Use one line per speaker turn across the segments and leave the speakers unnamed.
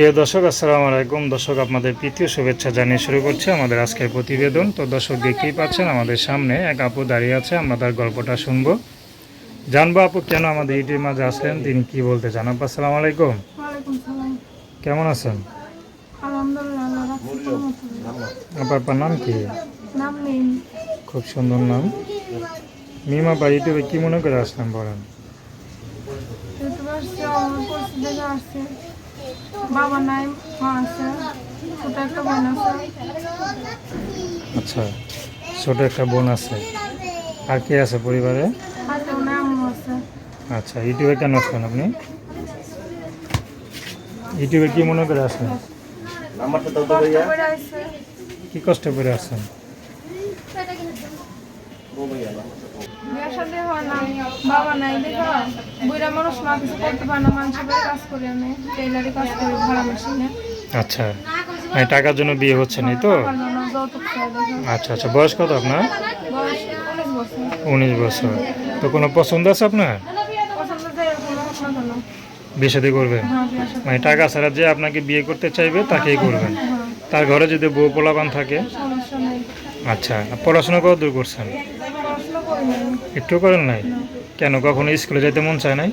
প্রিয় দর্শক আসসালামু আলাইকুম। দর্শক আপনাদের প্রীতীয় শুভেচ্ছা জানিয়ে শুরু করছি আমাদের আজকের প্রতিবেদন। তো দর্শক দেখতেই পাচ্ছেন আমাদের সামনে এক আপু দাঁড়িয়ে আছে আমরা তার গল্পটা শুনব। জানব আপু কেন আমাদের ইটির মাঝে আসলেন? তিনি কি বলতে চান? আপু আসসালামু আলাইকুম। কেমন আছেন? আপনার নাম কি? খুব সুন্দর নাম। মিমা বা ইউটিউবে কি মনে করে আসলেন বলেন?
ইউটিউবে আসছে আমার পরিস্থিতি দেখে আসছে। বাবা নাই মা আছে ছোট একটা বোন আছে।
আচ্ছা ছোট একটা বোন আছে। আর কে আছে পরিবারে? আচ্ছা ইউটিউবে কেন আসলেন আপনি? ইউটিউবে কি মনে করে
আসছে।
কি কষ্ট করে আসছেন? আচ্ছা। মানে টাকার জন্য বিয়ে হচ্ছে না তো? আচ্ছা আচ্ছা। বয়স কত আপনার?
উনিশ বছর।
তো কোনো পছন্দ আছে আপনার? বিয়ে করবেন মানে টাকা ছাড়া যে আপনাকে বিয়ে করতে চাইবে, তাকেই করবেন তার ঘরে যদি বউ পোলাপান থাকে? আচ্ছা পড়াশোনা কত দূর করছেন? একটু করেন নাই? কেন কখনো স্কুলে যেতে মন চায় নাই?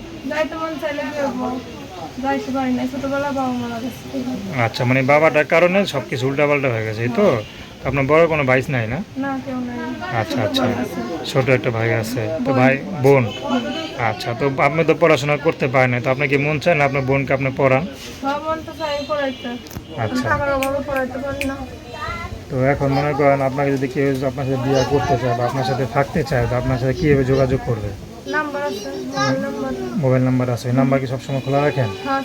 আচ্ছা মানে বাবাটার কারণে সব কিছু উল্টাপাল্টা হয়ে গেছে তো? আপনার বড় কোনো ভাইস নাই না? আচ্ছা আচ্ছা। ছোট একটা ভাই আছে। তো ভাই বোন? আচ্ছা তো আপনি তো পড়াশোনা করতে পারেন না তো আপনি কি মন চায় না আপনার বোনকে আপনি পড়ান?
পড়াইতে।
আচ্ছা। তো এখন মনে করেন আপনাকে যদি কেউ আপনার সাথে বিয়ে করতে চায় বা আপনার সাথে থাকতে চায় তো আপনার সাথে কীভাবে যোগাযোগ করবে?
Mobile number.
আছে। নাম্বার কি সবসময় খোলা রাখেন?
হ্যাঁ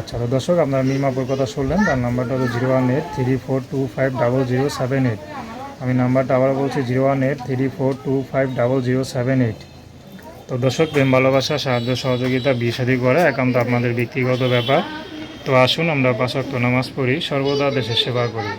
আচ্ছা তো দর্শক আপনার মিমাপুর কথা শুনলেন তার নাম্বারটা হলো zero one eight three four two five double zero seven eight. আমি নাম্বারটা আবার বলছি zero one eight three four two five double zero seven eight. তো দর্শক প্রেম ভালোবাসা সাহায্য সহযোগিতা বিষাদি করে একান্ত আপনাদের ব্যক্তিগত ব্যাপার। তো আসুন আমরা পাঁচক্ত নামাজ পড়ি সর্বদা দেশের সেবা করি।